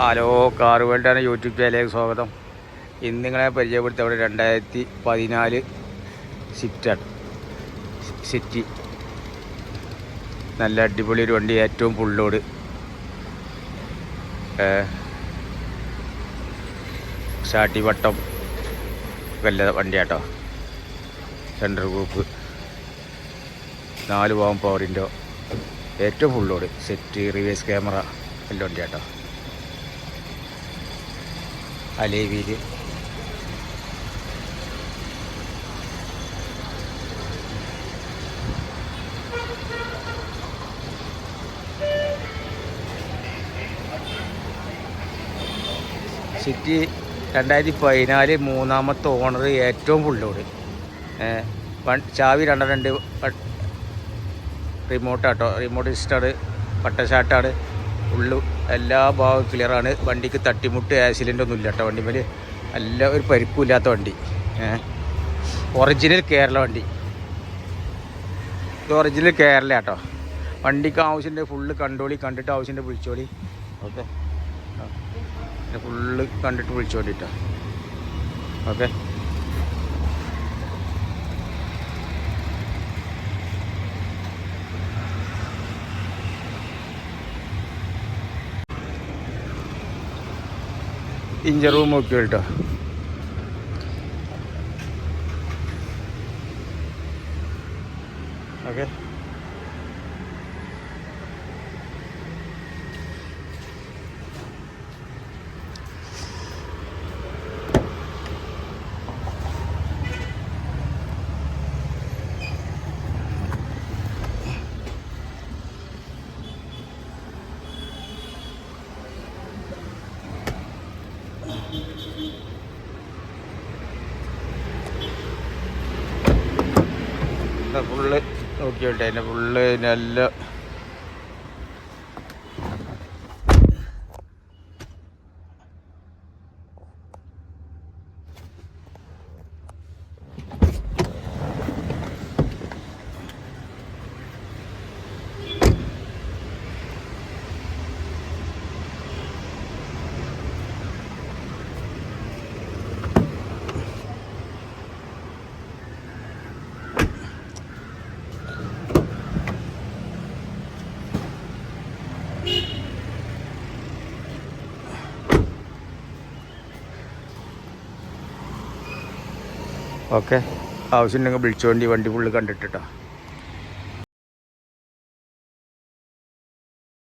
Hello car YouTube ചാനലിലേക്ക് സ്വാഗതം. ഇന്ന് നിങ്ങളെ പരിചയപ്പെടുത്ത അവിടെ രണ്ടായിരത്തി പതിനാല് സിറ്റാണ് സിറ്റി നല്ല അടിപൊളി ഒരു വണ്ടി ഏറ്റവും ഫുള്ളോട് ഷാട്ടി വട്ടം വല്ല വണ്ടിയാട്ടോ. സെൻട്രൽ ഗ്രൂപ്പ് നാല് പോകാൻ പവറിന്റെ ഏറ്റവും ഫുള്ളോട് സെറ്റ് റിവേഴ്സ് ക്യാമറ എല്ലാം വണ്ടിയാട്ടോ. അലേവിയിൽ സിറ്റി രണ്ടായിരത്തി പതിനാല് മൂന്നാമത്തെ ഓണർ ഏറ്റവും ഫുള്ളോട് ചാവി രണ്ട രണ്ട് റിമോട്ടാട്ടോ റിമോട്ട് ഇഷ്ടാണ് പട്ടശാട്ടാണ് ഉള്ളു. എല്ലാ ഭാഗവും ക്ലിയറാണ് വണ്ടിക്ക് തട്ടിമുട്ട് ആക്സിഡന്റ് ഒന്നും ഇല്ല കേട്ടോ. വണ്ടിമേൽ നല്ല ഒരു പരിക്കുമില്ലാത്ത വണ്ടി. ഒറിജിനൽ കേരള വണ്ടി. ഇത് ഒറിജിനൽ കേരള കേട്ടോ വണ്ടിക്ക് ആവശ്യമുണ്ട് ഫുള്ള് കണ്ടോളി കണ്ടിട്ട് ആവശ്യമുണ്ട് വിളിച്ചോളി. ഓക്കെ ഫുള്ള് കണ്ടിട്ട് വിളിച്ചോണ്ടിട്ടോ ഓക്കെ ഇഞ്ചർ റൂം നോക്കി കേട്ടോ ഓക്കെ. ഫുള്ള് നോക്കിയോട്ടെ അതിന്റെ ഫുള്ള് നല്ല ഓക്കെ. ആവശ്യമുണ്ടെങ്കിൽ വിളിച്ചോണ്ടി വണ്ടി ഫുള്ള് കണ്ടിട്ടോ